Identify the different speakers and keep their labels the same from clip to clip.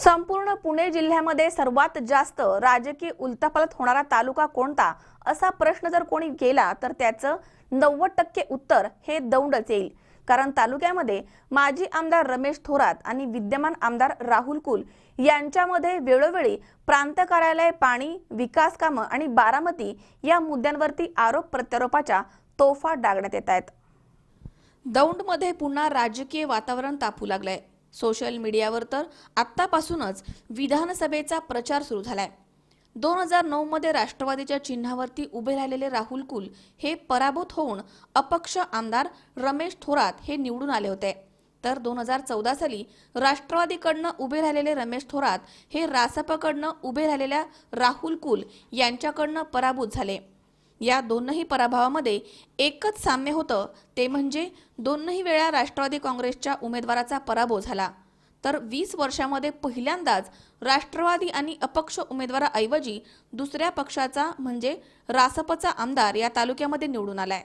Speaker 1: संपूर्ण पुणे जिल्ह्यामध्ये सर्वात जास्त राजकीय उलथापालथ होणारा तालुका कोणता असा प्रश्न जर कोणी केला तर त्याचं नव्वद टक्के उत्तर हे दौंडच येईल. कारण तालुक्यामध्ये माजी आमदार रमेश थोरात आणि विद्यमान आमदार राहुल कुल यांच्यामध्ये वेळोवेळी प्रांत कार्यालय पाणी विकास कामं आणि बारामती या मुद्द्यांवरती आरोप प्रत्यारोपाच्या तोफा डागण्यात येत आहेत. दौंडमध्ये पुन्हा राजकीय वातावरण तापू लागलंय. सोशल मीडियावर तर आत्तापासूनच विधानसभेचा प्रचार सुरू झालाय. दोन हजार नऊमध्ये राष्ट्रवादीच्या चिन्हावरती उभे राहिलेले राहुल कुल हे पराभूत होऊन अपक्ष आमदार रमेश थोरात हे निवडून आले होते. तर दोन हजार चौदा साली राष्ट्रवादीकडनं उभे राहिलेले रमेश थोरात हे रासपकडनं उभे राहिलेल्या राहुल कुल यांच्याकडनं पराभूत झाले. या दोनही पराभवामध्ये एकच साम्य होतं ते म्हणजे दोनही वेळा राष्ट्रवादी काँग्रेसच्या उमेदवाराचा पराभव झाला. तर वीस वर्षामध्ये पहिल्यांदाच राष्ट्रवादी आणि अपक्ष उमेदवाराऐवजी दुसऱ्या पक्षाचा म्हणजे रासपचा आमदार या तालुक्यामध्ये निवडून आलाय.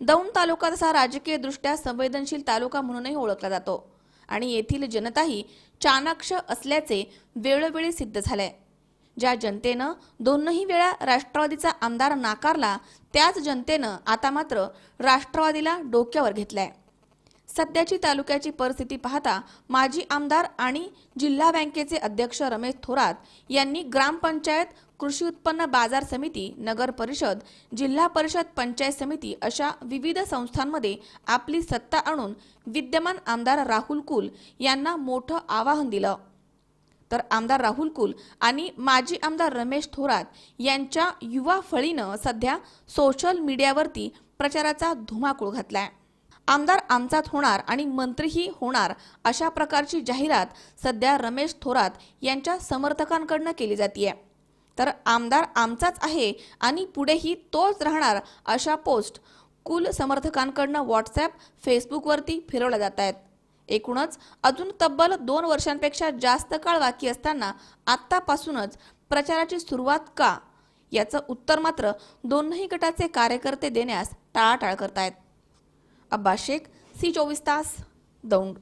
Speaker 1: दौंड तालुका तसा राजकीयदृष्ट्या संवेदनशील तालुका म्हणूनही ओळखला जातो आणि येथील जनताही चाणाक्ष असल्याचे वेळोवेळी सिद्ध झालंय. ज्या जनतेनं दोनही वेळा राष्ट्रवादीचा आमदार नाकारला त्याच जनतेनं आता मात्र राष्ट्रवादीला डोक्यावर घेतलाय. सध्याची तालुक्याची परिस्थिती पाहता माजी आमदार आणि जिल्हा बँकेचे अध्यक्ष रमेश थोरात यांनी ग्रामपंचायत कृषी उत्पन्न बाजार समिती नगर परिषद जिल्हा परिषद पंचायत समिती अशा विविध संस्थांमध्ये आपली सत्ता आणून विद्यमान आमदार राहुल कुल यांना मोठं आवाहन दिलं. तर आमदार राहुल कुल आणि माजी आमदार रमेश थोरात यांच्या युवा फळीनं सध्या सोशल मीडियावरती प्रचाराचा धुमाकूळ घातलाय. आमदार आमचाच होणार आणि मंत्रीही होणार अशा प्रकारची जाहिरात सध्या रमेश थोरात यांच्या समर्थकांकडनं केली जाते तर आमदार आमचाच आहे आणि पुढेही तोच राहणार अशा पोस्ट कुल समर्थकांकडनं व्हॉट्सॲप फेसबुकवरती फिरवल्या जात आहेत. एकूणच अजून तब्बल दोन वर्षांपेक्षा जास्त काळ बाकी असताना आत्तापासूनच प्रचाराची सुरुवात का? याचं उत्तर मात्र दोनही गटाचे कार्यकर्ते देण्यास टाळाटाळ करतायत. अब्बा शेख सी चोवीस तास दौंड.